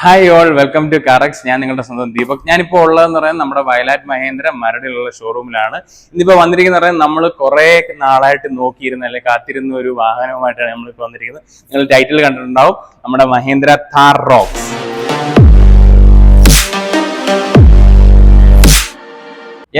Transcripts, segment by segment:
Hi all welcome to കറക്സ് ഞാൻ നിങ്ങളുടെ സ്വന്തം ദീപക്. ഞാനിപ്പോൾ ഉള്ളതെന്ന് പറയുന്നത് നമ്മുടെ വയലാറ്റ് മഹേന്ദ്ര മരടിലുള്ള ഷോറൂമിലാണ് ഇന്നിപ്പോൾ വന്നിരിക്കുന്ന പറയുന്നത് നമ്മൾ കുറേ നാളായിട്ട് നോക്കിയിരുന്ന അല്ലെങ്കിൽ കാത്തിരുന്ന ഒരു വാഹനവുമായിട്ടാണ് നമ്മളിപ്പോൾ വന്നിരിക്കുന്നത്. നിങ്ങൾ ടൈറ്റിൽ കണ്ടിട്ടുണ്ടാവും. നമ്മുടെ മഹേന്ദ്ര താർ റോക്സ്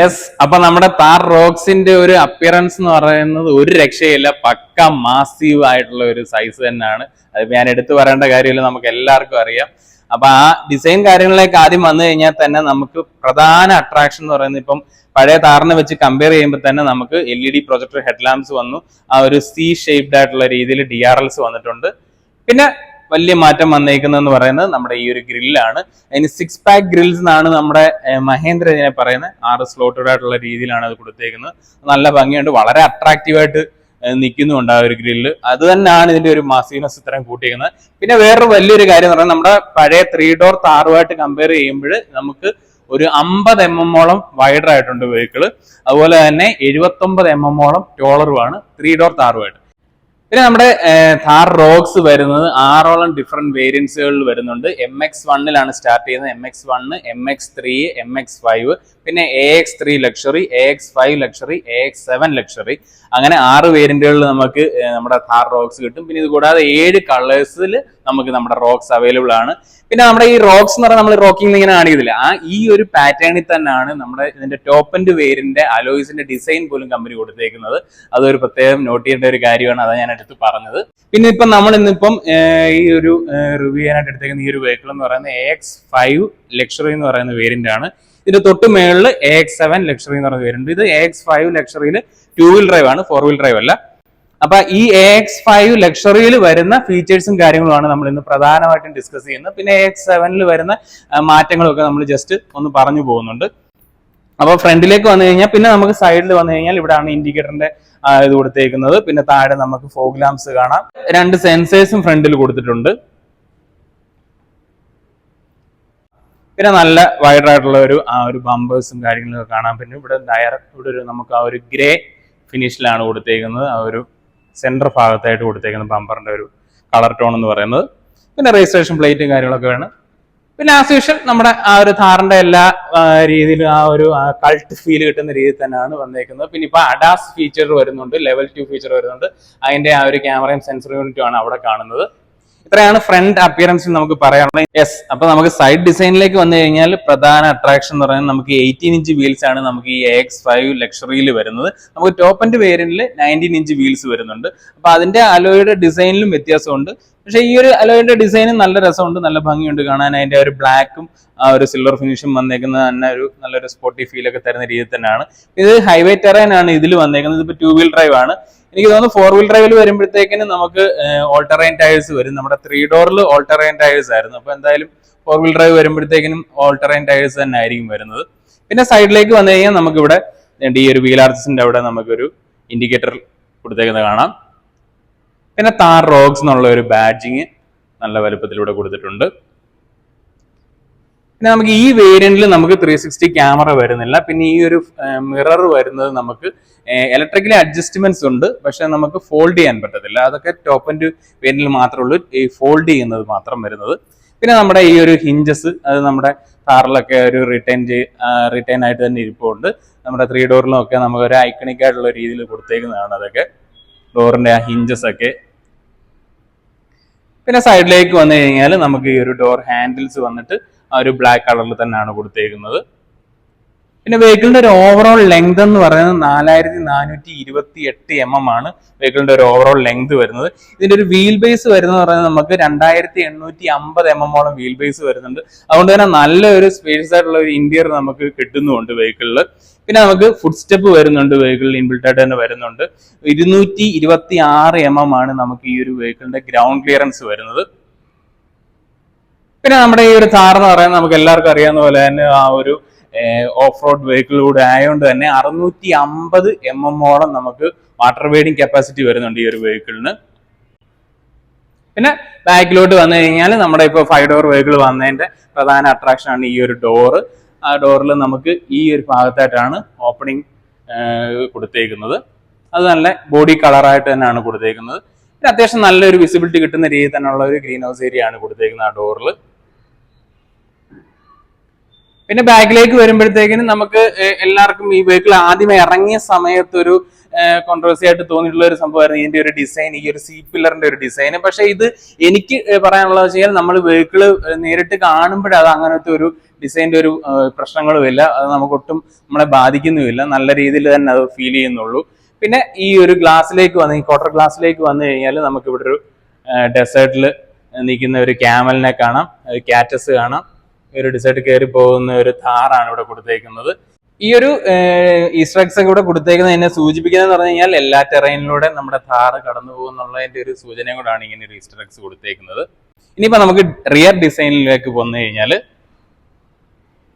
യെസ് അപ്പൊ നമ്മുടെ താർ റോക്സിന്റെ ഒരു അപ്പിയറൻസ് എന്ന് പറയുന്നത് ഒരു രക്ഷയില്ല. പക്ക മാസീവ് ആയിട്ടുള്ള ഒരു സൈസ് തന്നെയാണ്. അതിപ്പോ ഞാൻ എടുത്തു പറയേണ്ട കാര്യമില്ല നമുക്ക് എല്ലാവർക്കും അറിയാം. അപ്പൊ ആ ഡിസൈൻ കാര്യങ്ങളിലേക്ക് ആദ്യം വന്നു കഴിഞ്ഞാൽ തന്നെ നമുക്ക് പ്രധാന അട്രാക്ഷൻ എന്ന് പറയുന്നത് ഇപ്പം പഴയ താറിനെ വെച്ച് കമ്പയർ ചെയ്യുമ്പോൾ തന്നെ നമുക്ക് L E D projector headlamps വന്നു. ആ ഒരു സി ഷേപ്ഡ് ആയിട്ടുള്ള രീതിയിൽ ഡി ആർ എൽസ് വന്നിട്ടുണ്ട്. പിന്നെ വലിയ മാറ്റം വന്നേക്കുന്നതെന്ന് പറയുന്നത് നമ്മുടെ ഈ ഒരു ഗ്രില്ലാണ് അതിന് സിക്സ് പാക്ക് ഗ്രിൽസ് എന്നാണ് നമ്മുടെ മഹേന്ദ്ര ഇതിനെ പറയുന്നത്. ആറ് സ്ലോട്ടഡ് ആയിട്ടുള്ള രീതിയിലാണ് അത് കൊടുത്തേക്കുന്നത്. നല്ല ഭംഗിയുണ്ട്. വളരെ അട്രാക്റ്റീവ് ആയിട്ട് ഏഹ്, നിൽക്കുന്നുണ്ട് ആ ഒരു ഗ്രില്ല്. അത് തന്നെയാണ് ഇതിന്റെ ഒരു മാസീനസ് ഇത്രയും കൂട്ടിയിരിക്കുന്നത് പിന്നെ വേറൊരു വലിയൊരു കാര്യം എന്ന് പറയുന്നത് നമ്മുടെ പഴയ ത്രീ ഡോർ താറുമായിട്ട് കമ്പയർ ചെയ്യുമ്പോൾ നമുക്ക് ഒരു അമ്പത് എം എമ്മോളം വൈഡർ ആയിട്ടുണ്ട് വെഹിക്കിൾ അതുപോലെ തന്നെ എഴുപത്തൊമ്പത് എം എമ്മോളം ടോളറുമാണ് ത്രീ ഡോർ താറുമായിട്ട്. പിന്നെ നമ്മുടെ താർ റോക്സ് വരുന്നത് ആറോളം ഡിഫറെന്റ് വേരിയൻസുകളിൽ വരുന്നുണ്ട്. എം എക്സ് വണ്ണിലാണ് സ്റ്റാർട്ട് ചെയ്യുന്നത്. M X one M X three M X five പിന്നെ A X three luxury A X five luxury A X seven luxury അങ്ങനെ ആറ് വേരിയന്റുകളിൽ നമുക്ക് നമ്മുടെ താർ റോക്സ് കിട്ടും. പിന്നെ ഇത് കൂടാതെ ഏഴ് കളേഴ്സിൽ നമുക്ക് നമ്മുടെ റോക്സ് അവൈലബിൾ ആണ്. പിന്നെ നമ്മുടെ ഈ റോക്സ് എന്ന് പറഞ്ഞാൽ നമ്മൾ റോക്കിംഗ് ഇങ്ങനെ കാണിക്കുന്നില്ല. ആ ഈ ഒരു പാറ്റേണിൽ തന്നെയാണ് നമ്മുടെ ഇതിന്റെ ടോപ്പ് ആൻഡ് വേരിന്റെ അലോയ്സിന്റെ ഡിസൈൻ പോലും കമ്പനി കൊടുത്തേക്കുന്നത്. അതൊരു പ്രത്യേകം നോട്ട് ചെയ്യേണ്ട ഒരു കാര്യമാണ്. അതാണ് ഞാൻ എടുത്ത് പറഞ്ഞത്. പിന്നെ ഇപ്പം നമ്മൾ ഇന്നിപ്പം ഈ ഒരു റിവ്യൂ ചെയ്യാനായിട്ട് എടുത്തേക്കുന്ന ഈ ഒരു വെഹിക്കിൾ എന്ന് പറയുന്നത് എക്സ് ഫൈവ് ലക്ഷറി എന്ന് പറയുന്ന വേരിയന്റ് ആണ് ഇതിന്റെ തൊട്ട് മേളിൽ എ എക്സ് സെവൻ ലക്ഷറി എന്ന് പറഞ്ഞ പേരുണ്ട്. ഇത് എ എക്സ് ഫൈവ് ലക്ഷറിയിൽ ടൂ വീൽ ഡ്രൈവ് ആണ് ഫോർ വീൽ ഡ്രൈവ് അല്ല. അപ്പൊ ഈ എ എക്സ് ഫൈവ് ലക്ഷറിയിൽ വരുന്ന ഫീച്ചേഴ്സും കാര്യങ്ങളുമാണ് നമ്മൾ ഇന്ന് പ്രധാനമായിട്ടും ഡിസ്കസ് ചെയ്യുന്നത്. പിന്നെ എ എക്സ് സെവനിൽ വരുന്ന മാറ്റങ്ങളൊക്കെ നമ്മൾ ജസ്റ്റ് ഒന്ന് പറഞ്ഞു പോകുന്നുണ്ട്. അപ്പൊ ഫ്രണ്ടിലേക്ക് വന്നു കഴിഞ്ഞാൽ പിന്നെ നമുക്ക് സൈഡിൽ വന്നു കഴിഞ്ഞാൽ ഇവിടെയാണ് ഇൻഡിക്കേറ്ററിന്റെ ഇത് കൊടുത്തേക്കുന്നത്. പിന്നെ താഴെ നമുക്ക് ഫോഗ് ലാംപ്സ് കാണാം. രണ്ട് സെൻസേഴ്സും ഫ്രണ്ടിൽ കൊടുത്തിട്ടുണ്ട്. പിന്നെ നല്ല വൈഡ് ആയിട്ടുള്ള ഒരു ആ ഒരു ബമ്പേഴ്സും കാര്യങ്ങളൊക്കെ കാണാം. പിന്നെ ഇവിടെ ഡയറക്റ്റ് ഇവിടെ ഒരു നമുക്ക് ആ ഒരു ഗ്രേ ഫിനിഷിലാണ് കൊടുത്തേക്കുന്നത്. ആ ഒരു സെന്റർ ഭാഗത്തായിട്ട് കൊടുത്തേക്കുന്ന ബമ്പറിന്റെ ഒരു കളർ ടോൺ എന്ന് പറയുന്നത്. പിന്നെ രജിസ്ട്രേഷൻ പ്ലേറ്റും കാര്യങ്ങളൊക്കെ വേണം. പിന്നെ ആസ് യൂഷ്വൽ നമ്മുടെ ആ ഒരു താറിന്റെ എല്ലാ രീതിയിലും ആ ഒരു കൾട്ട് ഫീൽ കിട്ടുന്ന രീതിയിൽ തന്നെയാണ് വന്നേക്കുന്നത്. പിന്നെ ഇപ്പൊ അഡാസ് ഫീച്ചർ വരുന്നുണ്ട് ലെവൽ ടു ഫീച്ചർ വരുന്നുണ്ട്. അതിന്റെ ആ ഒരു ക്യാമറയും സെൻസർ യൂണിറ്റും ആണ് അവിടെ കാണുന്നത്. ഇത്രയാണ് ഫ്രണ്ട് അപ്പിയറൻസിൽ നമുക്ക് പറയാനുള്ളത്. യെസ് അപ്പൊ നമുക്ക് സൈഡ് ഡിസൈനിലേക്ക് വന്നു കഴിഞ്ഞാൽ പ്രധാന അട്രാക്ഷൻ എന്ന് പറയുന്നത് നമുക്ക് എയ്റ്റീൻ ഇഞ്ച് വീൽസ് ആണ് നമുക്ക് ഈ എക്സ് ഫൈവ് ലക്ഷറിയിൽ വരുന്നത്. നമുക്ക് ടോപ്പ് ആൻഡ് വേരിയന്റിൽ നയന്റീൻ ഇഞ്ച് വീൽസ് വരുന്നുണ്ട്. അപ്പൊ അതിന്റെ അലോയുടെ ഡിസൈനിലും വ്യത്യാസമുണ്ട്. പക്ഷേ ഈ ഒരു അലോയുടെ ഡിസൈനും നല്ല രസമുണ്ട് നല്ല ഭംഗിയുണ്ട് കാണാൻ. അതിന്റെ ഒരു ബ്ലാക്കും ആ ഒരു സിൽവർ ഫിനിഷും വന്നേക്കുന്നത് തന്നെ ഒരു നല്ലൊരു സ്പോട്ടി ഫീൽ ഒക്കെ തരുന്ന രീതിയിൽ തന്നെയാണ്. ഇത് ഹൈവേ ടെറൈൻ ആണ് ഇതിൽ വന്നേക്കുന്നത്. ഇതിപ്പോ ടൂ വീൽ ഡ്രൈവ് ആണ്. എനിക്ക് തോന്നുന്നു ഫോർ വീൽ ഡ്രൈവിൽ വരുമ്പോഴത്തേക്കിന് നമുക്ക് ഓൾട്ടറൈൻ ടയേഴ്സ് വരും. നമ്മുടെ ത്രീ ഡോറിൽ ഓൾട്ടറൈൻ ടയേഴ്സ് ആയിരുന്നു. അപ്പൊ എന്തായാലും ഫോർ വീൽ ഡ്രൈവ് വരുമ്പോഴത്തേക്കിനും ഓൾട്ടറൈൻ ടയേഴ്സ് തന്നെ ആയിരിക്കും വരുന്നത്. പിന്നെ സൈഡിലേക്ക് വന്നു കഴിഞ്ഞാൽ നമുക്ക് ഇവിടെ ഈ ഒരു വീൽ ആർസിന്റെ അവിടെ നമുക്കൊരു ഇൻഡിക്കേറ്റർ കൊടുത്തേക്കുന്നത് കാണാം. പിന്നെ താർ റോക്സ് എന്നുള്ള ഒരു ബാഡ്ജിങ് നല്ല വലുപ്പത്തിലൂടെ കൊടുത്തിട്ടുണ്ട്. പിന്നെ നമുക്ക് ഈ വേരിയന്റിൽ നമുക്ക് ത്രീ സിക്സ്റ്റി ക്യാമറ വരുന്നില്ല. പിന്നെ ഈ ഒരു മിറർ വരുന്നത് നമുക്ക് ഇലക്ട്രിക്കലി അഡ്ജസ്റ്റ്മെന്റ്സ് ഉണ്ട് പക്ഷെ നമുക്ക് ഫോൾഡ് ചെയ്യാൻ പറ്റത്തില്ല. അതൊക്കെ ടോപ്പ് ആൻഡ് വേനിൽ മാത്രമേ ഉള്ളൂ. ഈ ഫോൾഡ് ചെയ്യുന്നത് മാത്രം വരുന്നത്. പിന്നെ നമ്മുടെ ഈ ഒരു ഹിഞ്ചസ് അത് നമ്മുടെ കാറിലൊക്കെ ഒരു റിട്ടേൺ റിട്ടേൺ ആയിട്ട് തന്നെ ഇരിപ്പുണ്ട്. നമ്മുടെ ത്രീ ഡോറിലും ഒക്കെ നമുക്ക് ഒരു ഐക്കണിക് ആയിട്ടുള്ള രീതിയിൽ കൊടുത്തേക്കുന്നതാണ് അതൊക്കെ. ഡോറിന്റെ ആ ഹിഞ്ചസ് ഒക്കെ. പിന്നെ സൈഡിലേക്ക് വന്നു കഴിഞ്ഞാൽ നമുക്ക് ഈ ഒരു ഡോർ ഹാൻഡിൽസ് വന്നിട്ട് ആ ഒരു ബ്ലാക്ക് കളറിൽ തന്നെയാണ് കൊടുത്തേക്കുന്നത്. പിന്നെ വെഹിക്കിളിന്റെ ഒരു ഓവറോൾ ലെങ്ത് എന്ന് പറയുന്നത് നാലായിരത്തി നാനൂറ്റി ഇരുപത്തി എട്ട് എം എം ആണ് വെഹിക്കിളിന്റെ ഒരു ഓവറോൾ ലെങ്ത് വരുന്നത്. ഇതിന്റെ ഒരു വീൽ ബേസ് വരുന്നത് പറയുന്നത് നമുക്ക് രണ്ടായിരത്തി എണ്ണൂറ്റി അമ്പത് എം എം ഓളം വീൽ ബേസ് വരുന്നുണ്ട്. അതുകൊണ്ട് തന്നെ നല്ലൊരു സ്പേസ് ആയിട്ടുള്ള ഒരു ഇന്റീരിയർ നമുക്ക് കിട്ടുന്നുണ്ട് വെഹിക്കിളിൽ പിന്നെ നമുക്ക് ഫുഡ് സ്റ്റെപ്പ് വരുന്നുണ്ട് വെഹിക്കിളിൽ ഇൻബിൽട്ടായിട്ട് തന്നെ വരുന്നുണ്ട്. ഇരുന്നൂറ്റി ഇരുപത്തി ആറ് എം എം ആണ് നമുക്ക് ഈ ഒരു വെഹിക്കിളിന്റെ ഗ്രൗണ്ട് ക്ലിയറൻസ് വരുന്നത്. പിന്നെ നമ്മുടെ ഈ ഒരു താർ എന്ന് പറയുന്നത് നമുക്ക് എല്ലാവർക്കും അറിയാവുന്ന പോലെ തന്നെ ആ ഒരു ഓഫ് റോഡ് വെഹിക്കിളിലൂടെ ആയതുകൊണ്ട് തന്നെ അറുന്നൂറ്റി അമ്പത് എം എമ്മോളം നമുക്ക് വാട്ടർ വെയ്ഡിങ് കപ്പാസിറ്റി വരുന്നുണ്ട് ഈ ഒരു വെഹിക്കിളിന് പിന്നെ ബാക്കിലോട്ട് വന്നു കഴിഞ്ഞാൽ നമ്മുടെ ഇപ്പോൾ ഫൈവ് ഡോർ വെഹിക്കിൾ വന്നതിന്റെ പ്രധാന അട്രാക്ഷൻ ആണ് ഈ ഒരു ഡോറ് ആ ഡോറിൽ നമുക്ക് ഈ ഒരു ഭാഗത്തായിട്ടാണ് ഓപ്പണിംഗ് കൊടുത്തേക്കുന്നത്. അത് നല്ല ബോഡി കളറായിട്ട് തന്നെയാണ് കൊടുത്തേക്കുന്നത്. പിന്നെ അത്യാവശ്യം നല്ലൊരു വിസിബിലിറ്റി കിട്ടുന്ന രീതിയിൽ തന്നെയുള്ള ഒരു ഗ്രീൻ ഹൗസ് ഏരിയ ആണ് കൊടുത്തേക്കുന്നത് ആ ഡോറിൽ പിന്നെ ബാക്കിലേക്ക് വരുമ്പോഴത്തേക്കിനും നമുക്ക് എല്ലാവർക്കും ഈ വെഹിക്കിൾ ആദ്യം ഇറങ്ങിയ സമയത്ത് ഒരു കോൺട്രവേഴ്സി ആയിട്ട് തോന്നിയിട്ടുള്ള ഒരു സംഭവമായിരുന്നു ഇതിന്റെ ഒരു ഡിസൈൻ ഈ ഒരു സീ പില്ലറിന്റെ ഒരു ഡിസൈൻ പക്ഷെ ഇത് എനിക്ക് പറയാനുള്ളത് വെച്ചാൽ നമ്മൾ വെഹിക്കിൾ നേരിട്ട് കാണുമ്പോഴേ അത് അങ്ങനത്തെ ഒരു ഡിസൈന്റെ ഒരു പ്രശ്നങ്ങളുമില്ല. അത് നമുക്കൊട്ടും നമ്മളെ ബാധിക്കുന്നുമില്ല. നല്ല രീതിയിൽ തന്നെ അത് ഫീൽ ചെയ്യുന്നുള്ളൂ. പിന്നെ ഈ ഒരു ഗ്ലാസ്സിലേക്ക് വന്ന് ഈ ക്വാർട്ടർ ഗ്ലാസ്സിലേക്ക് വന്നു കഴിഞ്ഞാൽ നമുക്ക് ഇവിടെ ഒരു ഡെസേർട്ടിൽ നിൽക്കുന്ന ഒരു ക്യാമലിനെ കാണാം. കാറ്റസ് കാണാം. ഒരു ഡിസേർട്ട് കയറി പോകുന്ന ഒരു താറാണ് ഇവിടെ കൊടുത്തേക്കുന്നത്. ഈ ഒരു ഈസ്ട്രക്സ് ഒക്കെ ഇവിടെ കൊടുത്തേക്കുന്നത് എന്നെ സൂചിപ്പിക്കുന്നത് പറഞ്ഞു കഴിഞ്ഞാൽ എല്ലാ ടെറൈനിലൂടെ നമ്മുടെ താറ് കടന്നു പോകുന്നുള്ളതിന്റെ ഒരു സൂചന കൂടാണ് ഇങ്ങനെ ഒരു ഈസ്ട്രക്സ് കൊടുത്തേക്കുന്നത്. ഇനിയിപ്പോ നമുക്ക് റിയർ ഡിസൈനിലേക്ക് വന്നു കഴിഞ്ഞാൽ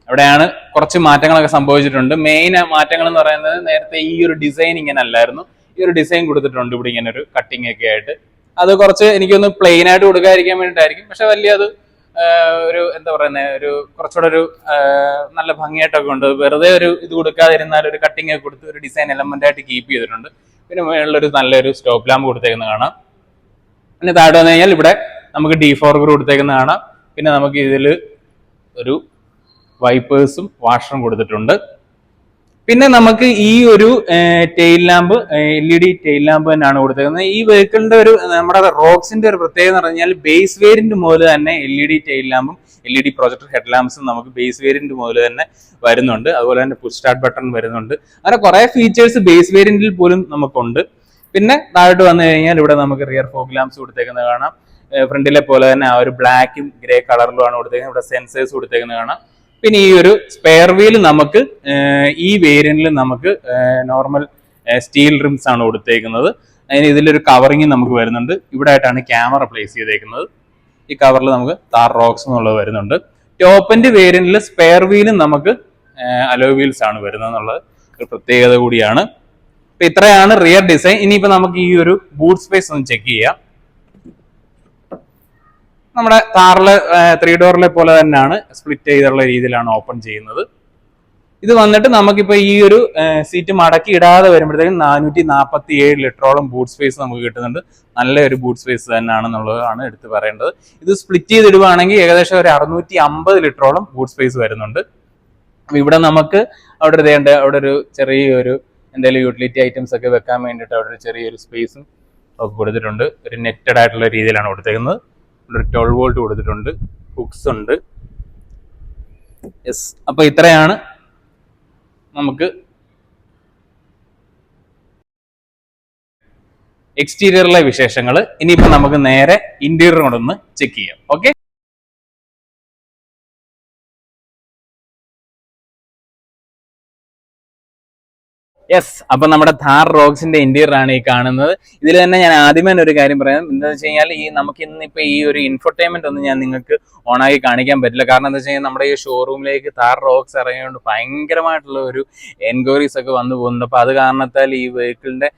അവിടെയാണ് കുറച്ച് മാറ്റങ്ങളൊക്കെ സംഭവിച്ചിട്ടുണ്ട്. മെയിൻ മാറ്റങ്ങൾ എന്ന് പറയുന്നത് നേരത്തെ ഈ ഒരു ഡിസൈൻ ഇങ്ങനെ അല്ലായിരുന്നു. ഈ ഒരു ഡിസൈൻ കൊടുത്തിട്ടുണ്ട് ഇവിടെ ഇങ്ങനെ ഒരു കട്ടിങ് ഒക്കെ ആയിട്ട്. അത് കുറച്ച് എനിക്കൊന്ന് പ്ലെയിൻ ആയിട്ട് കൊടുക്കാതിരിക്കാൻ വേണ്ടിയിട്ടായിരിക്കും. പക്ഷെ വലിയ അത് ഒരു എന്താ പറയുന്നത് ഒരു കുറച്ചുകൂടെ ഒരു നല്ല ഭംഗിയായിട്ടൊക്കെ ഉണ്ട്. വെറുതെ ഒരു ഇത് കൊടുക്കാതിരുന്നാൽ ഒരു കട്ടിങ് ഒക്കെ കൊടുത്ത് ഒരു ഡിസൈൻ എലമെന്റ് ആയിട്ട് കീപ്പ് ചെയ്തിട്ടുണ്ട്. പിന്നെ മുകളിലൊരു നല്ലൊരു സ്റ്റോപ്പ് ലാമ്പ് കൊടുത്തേക്കുന്നത് കാണാം. പിന്നെ താഴെ വന്നു കഴിഞ്ഞാൽ ഇവിടെ നമുക്ക് ഡി ഫോർഗർ കൊടുത്തേക്കുന്നത് കാണാം. പിന്നെ നമുക്ക് ഇതിൽ ഒരു വൈപ്പേഴ്സും വാഷറും കൊടുത്തിട്ടുണ്ട്. പിന്നെ നമുക്ക് ഈ ഒരു tail lamp L E D tail lamp തന്നെയാണ് കൊടുത്തേക്കുന്നത്. ഈ വെഹിക്കിളിന്റെ ഒരു നമ്മുടെ റോക്സിന്റെ ഒരു പ്രത്യേകത എന്ന് പറഞ്ഞാൽ ബേസ് വേരിന്റെ മുതൽ തന്നെ L E D tail ലാമ്പും L E D projector head ലാമ്പ്സും നമുക്ക് ബേസ് വേരിയന്റ് മുതൽ തന്നെ വരുന്നുണ്ട്. അതുപോലെ തന്നെ പുഷ് സ്റ്റാർട്ട് ബട്ടൺ വരുന്നുണ്ട്. അങ്ങനെ കുറെ ഫീച്ചേഴ്സ് ബേസ് വേരിയന്റിൽ പോലും നമുക്കുണ്ട്. പിന്നെ താഴോട്ട് വന്നു കഴിഞ്ഞാൽ ഇവിടെ നമുക്ക് റിയർ ഫോഗ് ലാമ്പ്സ് കൊടുത്തേക്കുന്നത് കാണാം. ഫ്രണ്ടിലെ പോലെ തന്നെ ആ ഒരു ബ്ലാക്കും ഗ്രേ കളറിലുമാണ് കൊടുത്തേക്കുന്നത്. ഇവിടെ സെൻസേഴ്സ് കൊടുത്തേക്കുന്നത് കാണാം. പിന്നെ ഈ ഒരു സ്പെയർ വീൽ നമുക്ക് ഈ വേരിയന്റിൽ നമുക്ക് നോർമൽ സ്റ്റീൽ റിംസ് ആണ് കൊടുത്തേക്കുന്നത്. അതിന് ഇതിലൊരു കവറിങ് നമുക്ക് വരുന്നുണ്ട്. ഇവിടെ ആയിട്ടാണ് ക്യാമറ പ്ലേസ് ചെയ്തേക്കുന്നത്. ഈ കവറിൽ നമുക്ക് താർ റോക്സ് എന്നുള്ളത് വരുന്നുണ്ട്. ടോപ്പിന്റെ വേരിയന്റിൽ സ്പെയർ വീലും നമുക്ക് അലോ വീൽസ് ആണ് വരുന്നത് എന്നുള്ളത് ഒരു പ്രത്യേകത കൂടിയാണ്. ഇപ്പൊ ഇത്രയാണ് റിയർ ഡിസൈൻ ഇനിയിപ്പോ നമുക്ക് ഈ ഒരു ബൂട്ട് സ്പേസ് ഒന്ന് ചെക്ക് ചെയ്യാം. നമ്മുടെ കാറിൽ ത്രീ ഡോറിലെ പോലെ തന്നെയാണ് സ്പ്ലിറ്റ് ചെയ്തുള്ള രീതിയിലാണ് ഓപ്പൺ ചെയ്യുന്നത്. ഇത് വന്നിട്ട് നമുക്കിപ്പോൾ ഈ ഒരു സീറ്റ് മടക്കി ഇടാതെ വരുമ്പോഴത്തേക്കും നാനൂറ്റി നാൽപ്പത്തി ഏഴ് ലിറ്ററോളം ബൂട്ട് സ്പേസ് നമുക്ക് കിട്ടുന്നുണ്ട്. നല്ലൊരു ബൂട്ട് സ്പേസ് തന്നെയാണെന്നുള്ളതാണ് എടുത്ത് പറയേണ്ടത്. ഇത് സ്പ്ലിറ്റ് ചെയ്തിടുവാണെങ്കിൽ ഏകദേശം ഒരു അറുന്നൂറ്റി അമ്പത് ലിറ്ററോളം ബൂട്ട് സ്പേസ് വരുന്നുണ്ട് ഇവിടെ നമുക്ക് അവിടെ ഒരു ഇതേണ്ട അവിടെ ഒരു ചെറിയൊരു എന്തെങ്കിലും യൂട്ടിലിറ്റി ഐറ്റംസ് ഒക്കെ വെക്കാൻ വേണ്ടിയിട്ട് അവിടെ ഒരു ചെറിയൊരു സ്പേസും ഒക്കെ കൊടുത്തിട്ടുണ്ട്. ഒരു നെറ്റഡ് ആയിട്ടുള്ള രീതിയിലാണ് കൊടുത്തേക്കുന്നത്. ഒരു ട്വൽവ് വോൾട്ട് കൊടുത്തിട്ടുണ്ട്. ഹുക്സ് ഉണ്ട്. യെസ് അപ്പൊ ഇത്രയാണ് നമുക്ക് എക്സ്റ്റീരിയറിലെ വിശേഷങ്ങൾ ഇനിയിപ്പോൾ നമുക്ക് നേരെ ഇന്റീരിയർ കൊണ്ടൊന്ന് ചെക്ക് ചെയ്യാം. ഓക്കെ യെസ് അപ്പൊ നമ്മുടെ ഥാർ റോക്സിന്റെ ഇന്റീരിയർ ആണ് ഈ കാണുന്നത്. ഇതിൽ തന്നെ ഞാൻ ആദ്യമേ തന്നെ ഒരു കാര്യം പറയാം. എന്താ വെച്ച് കഴിഞ്ഞാൽ ഈ നമുക്ക് ഇന്നിപ്പോ ഈ ഒരു ഇൻഫർടൈൻമെന്റ് ഒന്നും ഞാൻ നിങ്ങൾക്ക് ഓണാക്കി കാണിക്കാൻ പറ്റില്ല. കാരണം എന്താ വെച്ച് നമ്മുടെ ഈ ഷോറൂമിലേക്ക് താർ റോക്സ് ഇറങ്ങിയതുകൊണ്ട് ഭയങ്കരമായിട്ടുള്ള ഒരു എൻക്വയറീസ് ഒക്കെ വന്നു പോകുന്നുണ്ട്. അപ്പൊ അത് കാരണത്താൽ ഈ വെഹിക്കിളിന്റെ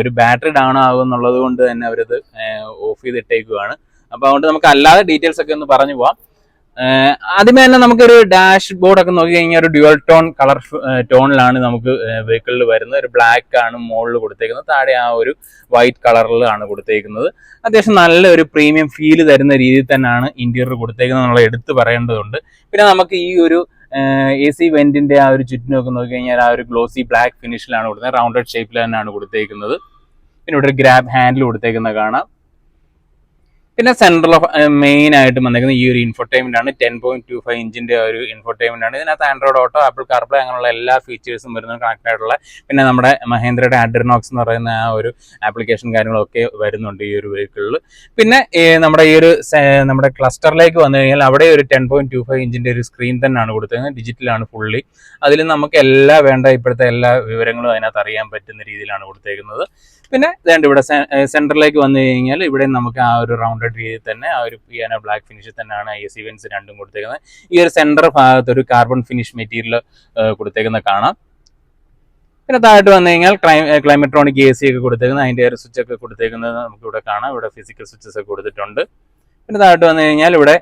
ഒരു ബാറ്ററി ഡൗൺ ആകും എന്നുള്ളത് കൊണ്ട് തന്നെ അവരത് ഓഫ് ചെയ്തിട്ടേക്കുവാണ്. അപ്പൊ അതുകൊണ്ട് നമുക്ക് അല്ലാതെ ഡീറ്റെയിൽസ് ഒക്കെ ഒന്ന് പറഞ്ഞു പോവാം. ആദ്യമേ തന്നെ നമുക്കൊരു ഡാഷ് ബോർഡ് ഒക്കെ നോക്കി കഴിഞ്ഞാൽ ഒരു ഡ്യുവൽ ടോൺ കളർ ടോണിലാണ് നമുക്ക് വെഹിക്കിളിൽ വരുന്നത്. ഒരു ബ്ലാക്ക് ആണ് മുകളിൽ കൊടുത്തേക്കുന്നത്. താഴെ ആ ഒരു വൈറ്റ് കളറിലാണ് കൊടുത്തേക്കുന്നത്. അത്യാവശ്യം നല്ല ഒരു പ്രീമിയം ഫീൽ തരുന്ന രീതിയിൽ തന്നെയാണ് ഇന്റീരിയർ കൊടുത്തേക്കുന്നത് നമ്മൾ എടുത്തു പറയേണ്ടതുണ്ട്. പിന്നെ നമുക്ക് ഈ ഒരു എ സി വെന്റിന്റെ ആ ഒരു ചുറ്റിനൊക്കെ നോക്കി കഴിഞ്ഞാൽ ആ ഒരു ഗ്ലോസി ബ്ലാക്ക് ഫിനിഷിലാണ് കൊടുത്തത് റൗണ്ടഡ് ഷേപ്പിൽ തന്നെയാണ് കൊടുത്തേക്കുന്നത്. പിന്നെ ഇവിടെ ഒരു ഗ്രാബ് ഹാൻഡിൽ കൊടുത്തേക്കുന്നത് കാണാം. പിന്നെ സെൻട്രൽ ഓഫ് മെയിൻ ആയിട്ട് വന്നേക്കുന്നത് ഈ ഒരു ഇൻഫോർടൈൻമെന്റ് ആണ്. ടെൻ പോയിന്റ് ടു ഫൈവ് ഇഞ്ചിന്റെ ഒരു ഇൻഫോർടൈൻമെന്റ് ആണ്. ഇതിനകത്ത് ആൻഡ്രോയിഡ് ഓട്ടോ ആപ്പിൾ കാർപ്ലേ അങ്ങനെയുള്ള എല്ലാ ഫീച്ചേഴ്സും വരുന്നത് കണക്ട് ആയിട്ടുള്ള പിന്നെ നമ്മുടെ മഹേന്ദ്രയുടെ അഡ്രിനോക്സ് എന്ന് പറയുന്ന ആ ഒരു ആപ്ലിക്കേഷൻ കാര്യങ്ങളൊക്കെ വരുന്നുണ്ട് ഈ ഒരു വെഹിക്കിളിൽ പിന്നെ നമ്മുടെ ഈ ഒരു നമ്മുടെ ക്ലസ്റ്ററിലേക്ക് വന്നു കഴിഞ്ഞാൽ അവിടെ ഒരു ടെൻ പോയിന്റ് ടു ഫൈവ് ഇഞ്ചിന്റെ ഒരു സ്ക്രീൻ തന്നെയാണ് കൊടുത്തേക്കുന്നത്. ഡിജിറ്റലാണ് ഫുള്ളി അതിൽ നമുക്ക് എല്ലാ വേണ്ട ഇപ്പോഴത്തെ എല്ലാ വിവരങ്ങളും അതിനകത്ത് അറിയാൻ പറ്റുന്ന രീതിയിലാണ് കൊടുത്തേക്കുന്നത്. പിന്നെ ഇവിടെ സെന്ററിലേക്ക് വന്നു കഴിഞ്ഞാൽ ഇവിടെ നമുക്ക് ആ ഒരു റൗണ്ടഡ് രീതിയിൽ തന്നെ ആ ഒരു പിയാനോ ബ്ലാക്ക് ഫിനിഷിൽ തന്നെയാണ് ഐ എസ് ഇവൻസ് രണ്ടും കൊടുത്തേക്കുന്നത്. ഈ ഒരു സെന്റർ ഭാഗത്ത് ഒരു കാർബൺ ഫിനിഷ് മെറ്റീരിയൽ കൊടുത്തേക്കുന്ന കാണാം. പിന്നെ താഴോട്ട് വന്നു കഴിഞ്ഞാൽ ക്ലൈ ക്ലൈമട്രോണിക് എ സി ഒക്കെ കൊടുത്തേക്കുന്നത് അതിന്റെ ഒരു സ്വിച്ച് ഒക്കെ കൊടുത്തേക്കുന്നത് നമുക്ക് ഇവിടെ കാണാം. ഇവിടെ ഫിസിക്കൽ സ്വിച്ചസ് ഒക്കെ കൊടുത്തിട്ടുണ്ട്. പിന്നെ താഴോട്ട് വന്നു കഴിഞ്ഞാൽ ഇവിടെ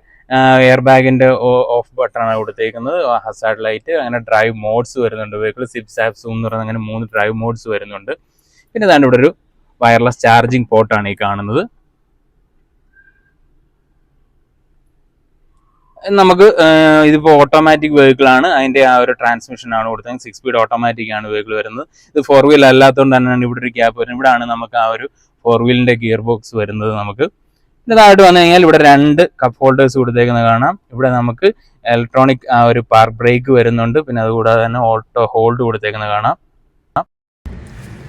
എയർ ബാഗിന്റെ ഓഫ് ബട്ടണാണ് കൊടുത്തേക്കുന്നത്. ഹസാഡ് ലൈറ്റ് അങ്ങനെ ഡ്രൈവ് മോഡ്സ് വരുന്നുണ്ട്. വെഹിക്കിൾ സിപ്സ് സാപ്പ് സൂം എന്ന് പറയുന്ന അങ്ങനെ മൂന്ന് ഡ്രൈവ് മോഡ്സ് വരുന്നുണ്ട്. പിന്നെ ഇതാണ് ഇവിടെ ഒരു വയർലെസ് ചാർജിങ് പോർട്ടാണ് ഈ കാണുന്നത്. നമുക്ക് ഇതിപ്പോൾ ഇതിപ്പോ ഓട്ടോമാറ്റിക് വെഹിക്കിൾ ആണ്. അതിന്റെ ആ ഒരു ട്രാൻസ്മിഷൻ ആണ് കൊടുത്തത്. സിക്സ് സ്പീഡ് ഓട്ടോമാറ്റിക് ആണ് വെഹിക്കിൾ വരുന്നത്. ഇത് ഫോർ വീൽ അല്ലാത്തതുകൊണ്ട് തന്നെയാണ് ഇവിടെ ഒരു ഗ്യാപ്പ് വരുന്നത്. ഇവിടെയാണ് നമുക്ക് ആ ഒരു ഫോർ വീലിന്റെ ഗിയർ ബോക്സ് വരുന്നത് നമുക്ക്. ഇതായിട്ട് വന്നു കഴിഞ്ഞാൽ ഇവിടെ രണ്ട് കപ്പ് ഹോൾഡേഴ്സ് കൊടുത്തേക്കുന്നത് കാണാം. ഇവിടെ നമുക്ക് ഇലക്ട്രോണിക് ആ ഒരു പാർക്ക് ബ്രേക്ക് വരുന്നുണ്ട്. പിന്നെ അതുകൂടാതെ തന്നെ ഓട്ടോ ഹോൾഡ് കൊടുത്തേക്കുന്നത് കാണാം.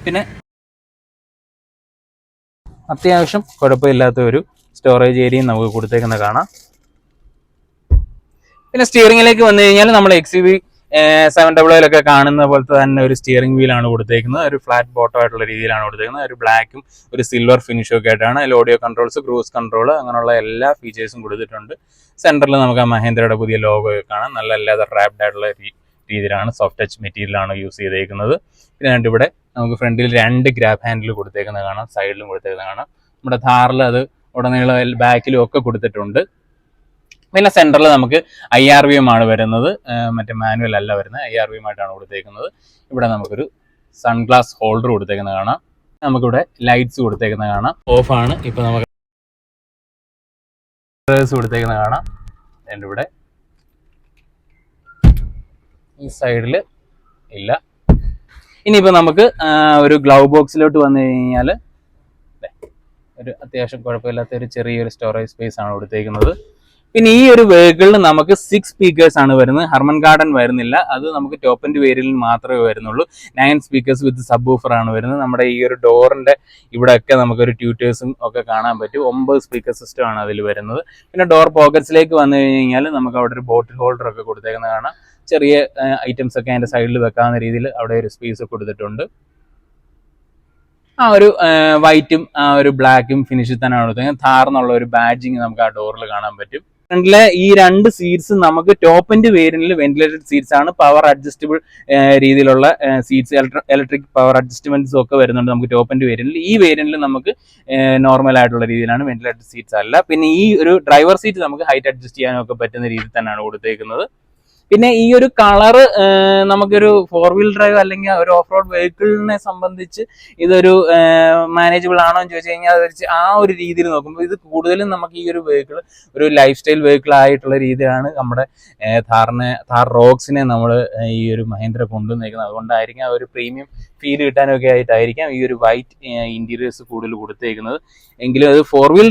പിന്നെ അത്യാവശ്യം കുഴപ്പമില്ലാത്ത ഒരു സ്റ്റോറേജ് ഏരിയയും നമുക്ക് കൊടുത്തേക്കുന്നത് കാണാം. പിന്നെ സ്റ്റിയറിംഗിലേക്ക് വന്നു കഴിഞ്ഞാൽ നമ്മൾ എക്സ് വി സെവൻ ഡബിൾ ഒക്കെ കാണുന്ന പോലത്തെ തന്നെ ഒരു സ്റ്റിയറിംഗ് വീലാണ് കൊടുത്തേക്കുന്നത്. ഒരു ഫ്ലാറ്റ് ബോട്ടം ആയിട്ടുള്ള രീതിയിലാണ് കൊടുത്തേക്കുന്നത്. ഒരു ബ്ലാക്കും ഒരു സിൽവർ ഫിനിഷും ഒക്കെ ആയിട്ടാണ്. അതിൽ ഓഡിയോ കൺട്രോൾസ് ക്രൂസ് കൺട്രോൾ അങ്ങനെയുള്ള എല്ലാ ഫീച്ചേഴ്സും കൊടുത്തിട്ടുണ്ട്. സെന്ററിൽ നമുക്ക് ആ മഹേന്ദ്രയുടെ പുതിയ ലോഗോ കാണാം. നല്ല ലെതർ റാപ്ഡ് ആയിട്ടുള്ള രീതിയിലാണ് സോഫ്റ്റ് ടച്ച് മെറ്റീരിയലാണ് യൂസ് ചെയ്തേക്കുന്നത്. പിന്നെ ഇവിടെ നമുക്ക് ഫ്രണ്ടിൽ രണ്ട് ഗ്രാബ് ഹാൻഡിൽ കൊടുത്തേക്കുന്നത് കാണാം. സൈഡിലും കൊടുത്തേക്കുന്നത് കാണാം. നമ്മുടെ ഥാറിൽ അത് ഉടനീളം ബാക്കിലും ഒക്കെ കൊടുത്തിട്ടുണ്ട്. പിന്നെ സെന്ററിൽ നമുക്ക് ഐ ആർ വി എം ആണ് വരുന്നത്. മറ്റേ മാനുവൽ അല്ല വരുന്നത്. ഐ ആർ വി എം ആയിട്ടാണ് കൊടുത്തേക്കുന്നത്. ഇവിടെ നമുക്കൊരു സൺഗ്ലാസ് ഹോൾഡർ കൊടുത്തേക്കുന്നത് കാണാം. നമുക്കിവിടെ ലൈറ്റ്സ് കൊടുത്തേക്കുന്ന കാണാം. ഓഫ് ആണ്. ഇപ്പൊ നമുക്ക് കൊടുത്തേക്കുന്ന കാണാം. എന്റെ ഇവിടെ. ഈ സൈഡിൽ ഇല്ല. ഇനിയിപ്പോൾ നമുക്ക് ഒരു ഗ്ലൗ ബോക്സിലോട്ട് വന്നു കഴിഞ്ഞാൽ ഒരു അത്യാവശ്യം കുഴപ്പമില്ലാത്ത ഒരു ചെറിയൊരു സ്റ്റോറേജ് സ്പേസ് ആണ് കൊടുത്തേക്കുന്നത്. പിന്നെ ഈ ഒരു വെഹിക്കിളിന് നമുക്ക് സിക്സ് സ്പീക്കേഴ്സ് ആണ് വരുന്നത്. ഹർമൻ ഗാർഡൻ വരുന്നില്ല. അത് നമുക്ക് ടോപ്പ് ആൻഡ് വേരിയലിൽ മാത്രമേ വരുന്നുള്ളൂ. Nine speakers with subwoofer ആണ് വരുന്നത്. നമ്മുടെ ഈ ഒരു ഡോറിന്റെ ഒക്കെ നമുക്കൊരു ട്യൂട്ടേഴ്സും ഒക്കെ കാണാൻ പറ്റും. ഒമ്പത് സ്പീക്കർ സിസ്റ്റം ആണ് അതിൽ വരുന്നത്. പിന്നെ ഡോർ പോക്കറ്റ്സിലേക്ക് വന്നു കഴിഞ്ഞാൽ നമുക്ക് അവിടെ ഒരു ബോട്ടിൽ ഹോൾഡർ ഒക്കെ കൊടുത്തേക്കുന്നത് കാണാം. ചെറിയ ഐറ്റംസ് ഒക്കെ അതിന്റെ സൈഡിൽ വെക്കാവുന്ന രീതിയിൽ അവിടെ ഒരു സ്പേസ് കൊടുത്തിട്ടുണ്ട്. ആ ഒരു വൈറ്റും ആ ഒരു ബ്ലാക്കും ഫിനിഷിൽ തന്നെയാണ് കൊടുത്തത് ഥാർന്നുള്ള ഒരു ബാഡ്ജിങ് നമുക്ക് ആ ഡോറിൽ കാണാൻ പറ്റും. ഫ്രണ്ടിലെ ഈ രണ്ട് സീറ്റ്സ് നമുക്ക് ടോപ്പ് ആൻഡ് വേരിയന്റിൽ വെന്റിലേറ്റഡ് സീറ്റ്സ് ആണ്. പവർ അഡ്ജസ്റ്റബിൾ രീതിയിലുള്ള സീറ്റ്സ് ഇലക്ട്രിക് പവർ അഡ്ജസ്റ്റ്മെന്റ്സും ഒക്കെ വരുന്നുണ്ട് നമുക്ക് ടോപ്പ് ആൻഡ് വേരിയന്റിൽ. ഈ വേരിയന്റിൽ നമുക്ക് നോർമൽ ആയിട്ടുള്ള രീതിയിലാണ് വെന്റിലേറ്റഡ് സീറ്റ്സ് അല്ല. പിന്നെ ഈ ഒരു ഡ്രൈവർ സീറ്റ് നമുക്ക് ഹൈറ്റ് അഡ്ജസ്റ്റ് ചെയ്യാനൊക്കെ പറ്റുന്ന രീതിയിൽ തന്നെയാണ് കൊടുത്തേക്കുന്നത്. പിന്നെ ഈ ഒരു കളറ് നമുക്കൊരു ഫോർ വീൽ ഡ്രൈവ് അല്ലെങ്കിൽ ഒരു ഓഫ് റോഡ് വെഹിക്കിളിനെ സംബന്ധിച്ച് ഇതൊരു മാനേജബിൾ ആണോ എന്ന് ചോദിച്ചു കഴിഞ്ഞാൽ ആ ഒരു രീതിയിൽ നോക്കുമ്പോൾ ഇത് കൂടുതലും നമുക്ക് ഈ ഒരു വെഹിക്കിൾ ഒരു ലൈഫ് സ്റ്റൈൽ വെഹിക്കിൾ ആയിട്ടുള്ള രീതിയിലാണ് നമ്മുടെ ഥാറിനെ ഥാർ റോക്സിനെ നമ്മൾ ഈ ഒരു മഹേന്ദ്ര കൊണ്ടുവന്നേക്കുന്നത്. അതുകൊണ്ടായിരിക്കും ആ ഒരു പ്രീമിയം ഫീൽ കിട്ടാനൊക്കെ ആയിട്ടായിരിക്കാം ഈ ഒരു വൈറ്റ് ഇന്റീരിയേഴ്സ് കൂടുതൽ കൊടുത്തേക്കുന്നത്. എങ്കിലും അത് four wheel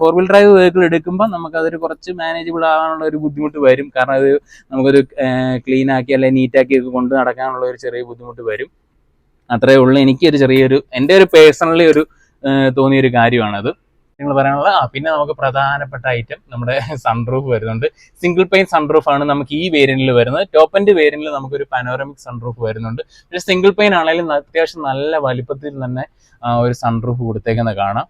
four wheel drive vehicle എടുക്കുമ്പോൾ നമുക്ക് അതൊരു കുറച്ച് മാനേജബിൾ ആകാനുള്ള ഒരു ബുദ്ധിമുട്ട് വരും. കാരണം അത് നമുക്കൊരു ക്ലീൻ ആക്കി അല്ലെങ്കിൽ നീറ്റാക്കി ഒക്കെ കൊണ്ട് നടക്കാനുള്ള ഒരു ചെറിയ ബുദ്ധിമുട്ട് വരും. അത്രേ ഉള്ളൂ. എനിക്കൊരു ചെറിയൊരു എന്റെ ഒരു പേഴ്സണലി ഒരു തോന്നിയൊരു കാര്യമാണത്. നിങ്ങൾ പറയാനുള്ള. ആ പിന്നെ നമുക്ക് പ്രധാനപ്പെട്ട ഐറ്റം നമ്മുടെ സൺറൂഫ് വരുന്നുണ്ട്. സിംഗിൾ പെയിൻ സൺറൂഫ് ആണ് നമുക്ക് ഈ വേരിയന്റിൽ വരുന്നത്. ടോപ്പ് എൻഡ് വേരിയന്റിൽ നമുക്കൊരു പനോറമിക് സൺറൂഫ് വരുന്നുണ്ട്. പക്ഷേ സിംഗിൾ പെയിൻ ആണെങ്കിലും അത്യാവശ്യം നല്ല വലിപ്പത്തിൽ തന്നെ ഒരു സൺറൂഫ് കൊടുത്തേക്കുന്ന കാണാം.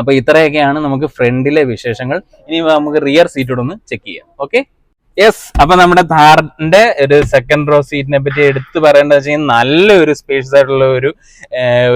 അപ്പൊ ഇത്രയൊക്കെയാണ് നമുക്ക് ഫ്രണ്ടിലെ വിശേഷങ്ങൾ. ഇനി നമുക്ക് റിയർ സീറ്റോടൊന്ന് ചെക്ക് ചെയ്യാം. ഓക്കെ യെസ് അപ്പൊ നമ്മുടെ ഥാറിന്റെ ഒരു സെക്കൻഡ് റോ സീറ്റിനെ പറ്റി എടുത്തു പറയേണ്ടത് വെച്ച് കഴിഞ്ഞാൽ നല്ലൊരു സ്പേഷ്യസ് ആയിട്ടുള്ള ഒരു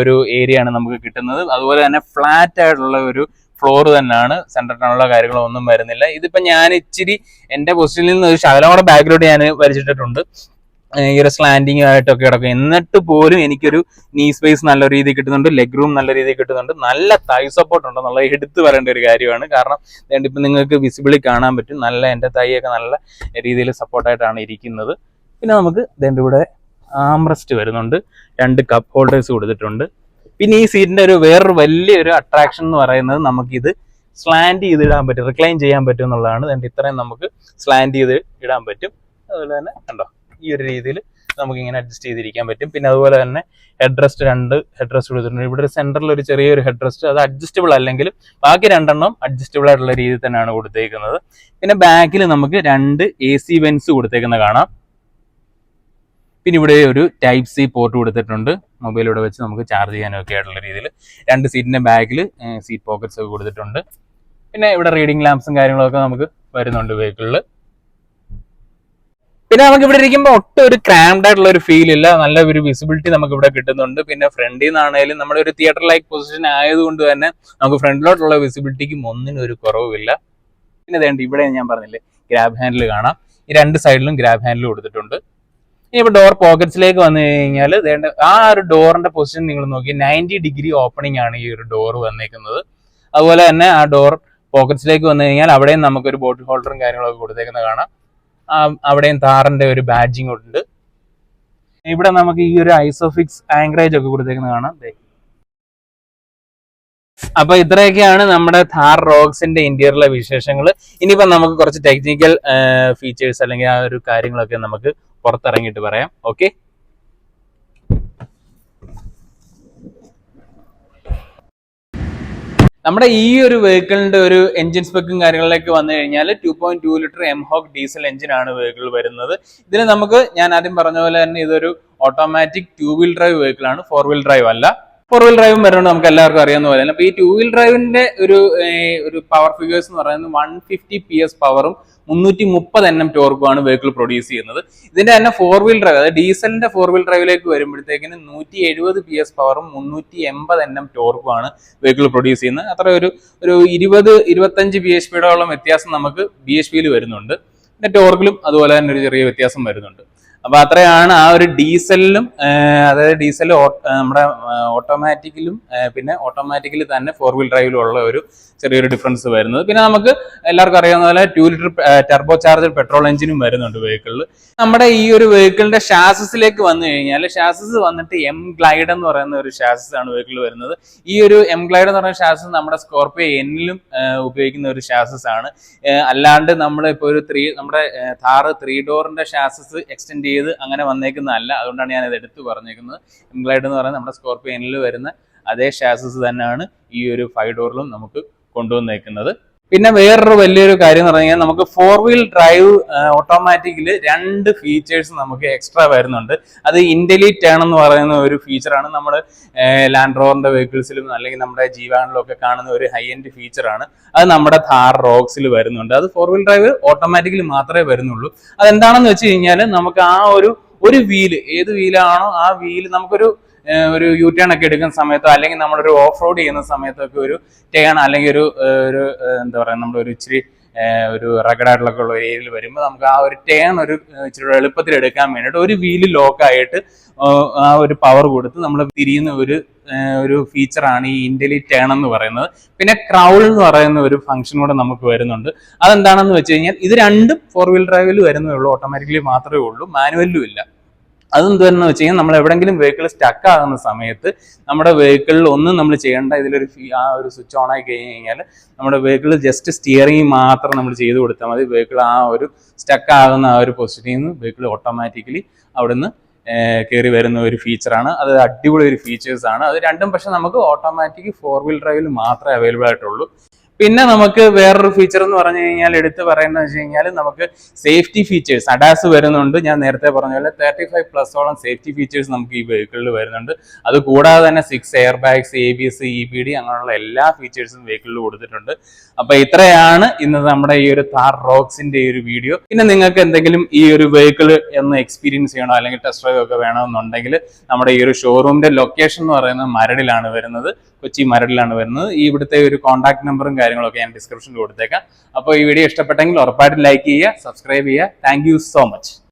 ഒരു ഏരിയ ആണ് നമുക്ക് കിട്ടുന്നത്. അതുപോലെ തന്നെ ഫ്ലാറ്റ് ആയിട്ടുള്ള ഒരു ഫ്ലോർ തന്നെയാണ്. സെൻട്രൽ ടൗണിലുള്ള കാര്യങ്ങളൊന്നും വരുന്നില്ല. ഇതിപ്പോ ഞാൻ ഇച്ചിരി എന്റെ പൊസിഷനിൽ നിന്ന് ശകലം കൂടെ ബാക്കിലോട്ട് ഞാൻ വലിച്ചിട്ടിട്ടുണ്ട് ഏഹ്, ഈ ഒരു സ്ലാൻഡിങ് ആയിട്ടൊക്കെ കിടക്കും. എന്നിട്ട് പോലും എനിക്കൊരു നീ സ്പേസ് നല്ല രീതിയിൽ കിട്ടുന്നുണ്ട് ലെഗ് റൂം നല്ല രീതിയിൽ കിട്ടുന്നുണ്ട്. നല്ല തൈ സപ്പോർട്ട് ഉണ്ടെന്നുള്ളത് എടുത്തു പറയേണ്ട ഒരു കാര്യമാണ്. കാരണം ഇപ്പം നിങ്ങൾക്ക് വിസിബിളി കാണാൻ പറ്റും. നല്ല എന്റെ തൈയൊക്കെ നല്ല രീതിയിൽ സപ്പോർട്ടായിട്ടാണ് ഇരിക്കുന്നത്. പിന്നെ നമുക്ക് ഇതിന്റെ ഇവിടെ ആംറസ്റ്റ് വരുന്നുണ്ട്. രണ്ട് കപ്പ് ഹോൾഡേഴ്സ് കൊടുത്തിട്ടുണ്ട്. പിന്നെ ഈ സീറ്റിന്റെ ഒരു വേറൊരു വലിയൊരു അട്രാക്ഷൻ എന്ന് പറയുന്നത് നമുക്കിത് സ്ലാൻഡ് ചെയ്ത് ഇടാൻ പറ്റും റിക്ലൈൻ ചെയ്യാൻ പറ്റും എന്നുള്ളതാണ്. ഇത്രയും നമുക്ക് സ്ലാൻഡ് ചെയ്ത് ഇടാൻ പറ്റും. അതുപോലെ തന്നെ കണ്ടോ? ഈ ഒരു രീതിയിൽ നമുക്ക് ഇങ്ങനെ അഡ്ജസ്റ്റ് ചെയ്തിരിക്കാൻ പറ്റും. പിന്നെ അതുപോലെ തന്നെ ഹെഡ് റെസ്റ്റ് രണ്ട് ഹെഡ് റെസ്റ്റ് കൊടുത്തിട്ടുണ്ട്. ഇവിടെ സെന്ററിൽ ഒരു ചെറിയൊരു ഹെഡ് റെസ്റ്റ് അത് അഡ്ജസ്റ്റബിൾ അല്ലെങ്കിലും ബാക്കി രണ്ടെണ്ണം അഡ്ജസ്റ്റബിൾ ആയിട്ടുള്ള രീതിയിൽ തന്നെയാണ് കൊടുത്തേക്കുന്നത്. പിന്നെ ബാക്കിൽ നമുക്ക് രണ്ട് എ സി വെൻസ് കൊടുത്തേക്കുന്നത് കാണാം. പിന്നെ ഇവിടെ ഒരു ടൈപ്പ് സി പോർട്ട് കൊടുത്തിട്ടുണ്ട്. മൊബൈലിവിടെ വെച്ച് നമുക്ക് ചാർജ് ചെയ്യാനും ഒക്കെ ആയിട്ടുള്ള രീതിയിൽ രണ്ട് സീറ്റിന്റെ ബാക്കിൽ സീറ്റ് പോക്കറ്റ്സ് ഒക്കെ കൊടുത്തിട്ടുണ്ട്. പിന്നെ ഇവിടെ റീഡിംഗ് ലാംപ്സും കാര്യങ്ങളൊക്കെ നമുക്ക് വരുന്നുണ്ട് വെഹിക്കിളിൽ പിന്നെ നമുക്ക് ഇവിടെ ഇരിക്കുമ്പോൾ ഒട്ടും ഒരു ക്രാംഡ് ആയിട്ടുള്ള ഒരു ഫീൽ ഇല്ല. നല്ല ഒരു വിസിബിലിറ്റി നമുക്ക് ഇവിടെ കിട്ടുന്നുണ്ട്. പിന്നെ ഫ്രണ്ടിൽ നിന്നാണെങ്കിലും നമ്മുടെ ഒരു തിയേറ്റർ ലൈക്ക് പൊസിഷൻ ആയതുകൊണ്ട് തന്നെ നമുക്ക് ഫ്രണ്ടിലോട്ടുള്ള വിസിബിലിറ്റിക്കും ഒന്നിനും ഒരു കുറവില്ല പിന്നെ വേണ്ട ഇവിടെ ഞാൻ പറഞ്ഞില്ലേ ഗ്രാബ് ഹാൻഡിൽ കാണാം. ഈ രണ്ട് സൈഡിലും ഗ്രാബ് ഹാൻഡിൽ കൊടുത്തിട്ടുണ്ട്. ഇനി ഇപ്പോൾ ഡോർ പോക്കറ്റ്സിലേക്ക് വന്നു കഴിഞ്ഞാൽ വേണ്ട ആ ഒരു ഡോറിന്റെ പൊസിഷൻ നിങ്ങൾ നോക്കി നയന്റി ഡിഗ്രി ഓപ്പണിംഗ് ആണ് ഈ ഒരു ഡോർ വന്നേക്കുന്നത്. അതുപോലെ തന്നെ ആ ഡോർ പോക്കറ്റ്സിലേക്ക് വന്നു കഴിഞ്ഞാൽ അവിടെയും നമുക്കൊരു ബോട്ടിൽ ഹോൾഡറും കാര്യങ്ങളൊക്കെ കൊടുത്തേക്കുന്നത് കാണാം. അവിടെയും താറിന്റെ ഒരു ബാഡ്ജിങ് ഉണ്ട്. ഇവിടെ നമുക്ക് ഈ ഒരു ഐസോഫിക്സ് ആങ്കറേജ് ഒക്കെ കൊടുത്തേക്കുന്നത് കാണാം. അപ്പൊ ഇത്രയൊക്കെയാണ് നമ്മുടെ ഥാർ റോക്സിന്റെ ഇന്റീരിയറിലെ വിശേഷങ്ങൾ ഇനിയിപ്പോ നമുക്ക് കുറച്ച് ടെക്നിക്കൽ ഫീച്ചേഴ്സ് അല്ലെങ്കിൽ ആ ഒരു കാര്യങ്ങളൊക്കെ നമുക്ക് പുറത്തിറങ്ങിയിട്ട് പറയാം. ഓക്കെ നമ്മുടെ ഈ ഒരു വെഹിക്കിളിന്റെ ഒരു എഞ്ചിൻ സ്പെക്കും കാര്യങ്ങളിലേക്ക് വന്നു കഴിഞ്ഞാൽ two point two litre M hawk diesel engine ആണ് വെഹിക്കിൾ വരുന്നത്. ഇതിന് നമുക്ക് ഞാൻ ആദ്യം പറഞ്ഞ പോലെ തന്നെ ഇതൊരു automatic two wheel drive vehicle ആണ്. ഫോർ വീൽ ഡ്രൈവ് അല്ല. ഫോർ വീൽ ഡ്രൈവും വരുന്നുണ്ട് നമുക്ക് എല്ലാവർക്കും അറിയാവുന്ന പോലെ അപ്പൊ ഈ ടു വീൽ ഡ്രൈവിന്റെ ഒരു ഒരു പവർ ഫിഗേഴ്സ് എന്ന് പറയുന്നത് വൺ ഫിഫ്റ്റി പി എസ് പവറും മുന്നൂറ്റി മുപ്പത് എൻ എം ടോർക്കുമാണ് വെഹിക്കിൾ പ്രൊഡ്യൂസ് ചെയ്യുന്നത്. ഇതിന്റെ തന്നെ ഫോർ വീൽ ഡ്രൈവ് അതായത് ഡീസലിന്റെ ഫോർ വീൽ ഡ്രൈവിലേക്ക് വരുമ്പോഴത്തേക്കിന് നൂറ്റി എഴുപത് പി എസ് പവറും മുന്നൂറ്റി എൺപത് എൻ എം ടോർക്കുമാണ് വെഹിക്കിൾ പ്രൊഡ്യൂസ് ചെയ്യുന്നത്. അത്ര ഒരു ഒരു ഇരുപത് ഇരുപത്തഞ്ച് ബി എച്ച് പിയോളം വ്യത്യാസം നമുക്ക് ബി എച്ച് പിയിൽ വരുന്നുണ്ട്. പിന്നെ ടോർക്കിലും അതുപോലെ തന്നെ ഒരു ചെറിയ വ്യത്യാസം വരുന്നുണ്ട്. അപ്പൊ അത്രയാണ് ആ ഒരു ഡീസലിലും അതായത് ഡീസൽ നമ്മുടെ ഓട്ടോമാറ്റിക്കിലും പിന്നെ ഓട്ടോമാറ്റിക്കലി തന്നെ ഫോർ വീൽ ഡ്രൈവിലും ഉള്ള ഒരു ചെറിയൊരു ഡിഫറൻസ് വരുന്നത്. പിന്നെ നമുക്ക് എല്ലാവർക്കും അറിയാവുന്ന പോലെ two litre turbo charger petrol എഞ്ചിനും വരുന്നുണ്ട് വെഹിക്കിളിൽ നമ്മുടെ ഈ ഒരു വെഹിക്കിളിന്റെ ഷാസസിലേക്ക് വന്നു കഴിഞ്ഞാൽ ഷാസസ് വന്നിട്ട് എം ഗ്ലൈഡ് എന്ന് പറയുന്ന ഒരു ഷാസസ് ആണ് വെഹിക്കിൾ വരുന്നത്. ഈ ഒരു എം ഗ്ലൈഡ് എന്ന് പറയുന്ന ഷാസസ് നമ്മുടെ സ്കോർപ്പിയോ എന്നിലും ഉപയോഗിക്കുന്ന ഒരു ഷാസസ് ആണ്. അല്ലാണ്ട് നമ്മൾ ഇപ്പോൾ ഒരു ത്രീ നമ്മുടെ താറ് ത്രീ ഡോറിന്റെ ഷാസസ് എക്സ്റ്റെൻഡ് ചെയ്ത് അങ്ങനെ വന്നേക്കുന്നതല്ല. അതുകൊണ്ടാണ് ഞാൻ ഇത് എടുത്തു പറഞ്ഞേക്കുന്നത്. എം ഗ്ലൈഡ് എന്ന് പറയുന്നത് നമ്മുടെ സ്കോർപ്പിയോ എന്നിൽ വരുന്ന അതേ ഷാസസ് തന്നെയാണ് ഈ ഒരു ഫൈവ് ഡോറിലും നമുക്ക് കൊണ്ടുവന്നേക്കുന്നത്. പിന്നെ വേറൊരു വലിയൊരു കാര്യം എന്ന് പറഞ്ഞു കഴിഞ്ഞാൽ നമുക്ക് ഫോർ വീൽ ഡ്രൈവ് ഓട്ടോമാറ്റിക്കിൽ രണ്ട് ഫീച്ചേഴ്സ് നമുക്ക് എക്സ്ട്രാ വരുന്നുണ്ട്. അത് ഇന്റലി ടേൺ എന്ന് പറയുന്ന ഒരു ഫീച്ചറാണ് നമ്മൾ ലാൻഡ് റോവറിന്റെ വെഹിക്കിൾസിലും അല്ലെങ്കിൽ നമ്മുടെ ജീവാനിലും ഒക്കെ കാണുന്ന ഒരു ഹൈ എൻഡ് ഫീച്ചറാണ് അത് നമ്മുടെ ഥാർ റോക്സിൽ വരുന്നുണ്ട്. അത് ഫോർ വീൽ ഡ്രൈവ് ഓട്ടോമാറ്റിക്കലി മാത്രമേ വരുന്നുള്ളൂ. അതെന്താണെന്ന് വെച്ച് കഴിഞ്ഞാൽ നമുക്ക് ആ ഒരു ഒരു വീൽ ഏത് വീലാണോ ആ വീൽ നമുക്കൊരു ഒരു യു ടേൺ ഒക്കെ എടുക്കുന്ന സമയത്തോ അല്ലെങ്കിൽ നമ്മളൊരു ഓഫ് റോഡ് ചെയ്യുന്ന സമയത്തോ ഒക്കെ ഒരു ടേൺ അല്ലെങ്കിൽ ഒരു ഒരു എന്താ പറയുക നമ്മുടെ ഒരു ഇച്ചിരി ഒരു റഗഡായിട്ടുള്ള ഉള്ള ഏരിയയിൽ വരുമ്പോൾ നമുക്ക് ആ ഒരു ടേൺ ഒരു ഇച്ചിരി എളുപ്പത്തിൽ എടുക്കാൻ വേണ്ടിയിട്ട് ഒരു വീൽ ലോക്കായിട്ട് ആ ഒരു പവർ കൊടുത്ത് നമ്മൾ തിരിയുന്ന ഒരു ഒരു ഫീച്ചറാണ് ഈ ഇന്റലി ടേൺ എന്ന് പറയുന്നത്. പിന്നെ ക്രൗൾ എന്ന് പറയുന്ന ഒരു ഫംഗ്ഷൻ കൂടെ നമുക്ക് വരുന്നുണ്ട്. അതെന്താണെന്ന് വെച്ച് കഴിഞ്ഞാൽ ഇത് രണ്ടും ഫോർ വീൽ ഡ്രൈവിൽ വരുന്നേ ഉള്ളൂ. ഓട്ടോമാറ്റിക്കലി മാത്രമേ ഉള്ളൂ. മാനുവലിലും ഇല്ല. അതെന്താണെന്ന് വെച്ച് കഴിഞ്ഞാൽ നമ്മൾ എവിടെങ്കിലും വെഹിക്കിൾ സ്റ്റക്ക് ആകുന്ന സമയത്ത് നമ്മുടെ വെഹിക്കിളിൽ ഒന്നും നമ്മൾ ചെയ്യേണ്ട ഇതിലൊരു ആ ഒരു സ്വിച്ച് ഓൺ ആയി കഴിഞ്ഞ് കഴിഞ്ഞാൽ നമ്മുടെ വെഹിക്കിൾ ജസ്റ്റ് സ്റ്റിയറിംഗ് മാത്രം നമ്മൾ ചെയ്ത് കൊടുത്താൽ മതി. വെഹിക്കിൾ ആ ഒരു സ്റ്റക്ക് ആകുന്ന ആ ഒരു പൊസിഷനിൽ നിന്ന് വെഹിക്കിൾ ഓട്ടോമാറ്റിക്കലി അവിടുന്ന് കയറി വരുന്ന ഒരു ഫീച്ചറാണ് അത് അടിപൊളി ഒരു ഫീച്ചേഴ്സ് ആണ്. അത് രണ്ടും പക്ഷെ നമുക്ക് ഓട്ടോമാറ്റിക് ഫോർ വീൽ ഡ്രൈവിൽ മാത്രമേ അവൈലബിൾ ആയിട്ടുള്ളൂ. പിന്നെ നമുക്ക് വേറൊരു ഫീച്ചർ എന്ന് പറഞ്ഞു കഴിഞ്ഞാൽ എടുത്ത് പറയുന്നത് വെച്ച് കഴിഞ്ഞാൽ നമുക്ക് സേഫ്റ്റി ഫീച്ചേഴ്സ് അഡാസ് വരുന്നുണ്ട്. ഞാൻ നേരത്തെ പറഞ്ഞ പോലെ തേർട്ടി ഫൈവ് പ്ലസോളം സേഫ്റ്റി ഫീച്ചേഴ്സ് നമുക്ക് ഈ വെഹിക്കിളിൽ വരുന്നുണ്ട്. അത് കൂടാതെ തന്നെ six air bags A B S E B D അങ്ങനെയുള്ള എല്ലാ ഫീച്ചേഴ്സും വെഹിക്കിളിൽ കൊടുത്തിട്ടുണ്ട്. അപ്പൊ ഇത്രയാണ് ഇന്ന് നമ്മുടെ ഈ ഒരു താർ റോക്സിന്റെ ഈ ഒരു വീഡിയോ പിന്നെ നിങ്ങൾക്ക് എന്തെങ്കിലും ഈ ഒരു വെഹിക്കിൾ ഒന്ന് എക്സ്പീരിയൻസ് ചെയ്യണോ അല്ലെങ്കിൽ ടെസ്റ്റ് ഡ്രൈവ് ഒക്കെ വേണമെന്നുണ്ടെങ്കിൽ നമ്മുടെ ഈ ഒരു ഷോറൂമിന്റെ ലൊക്കേഷൻ എന്ന് പറയുന്നത് മരടിലാണ് വരുന്നത്. കൊച്ചി മരടിലാണ് വരുന്നത്. ഈ ഇവിടുത്തെ ഒരു കോൺടാക്ട് നമ്പറും കാര്യങ്ങളൊക്കെ ഞാൻ ഡിസ്ക്രിപ്ഷനിൽ കൊടുത്തേക്കാം. അപ്പോൾ ഈ വീഡിയോ ഇഷ്ടപ്പെട്ടെങ്കിൽ ഉറപ്പായിട്ട് ലൈക്ക് ചെയ്യുക സബ്സ്ക്രൈബ് ചെയ്യുക. Thank so much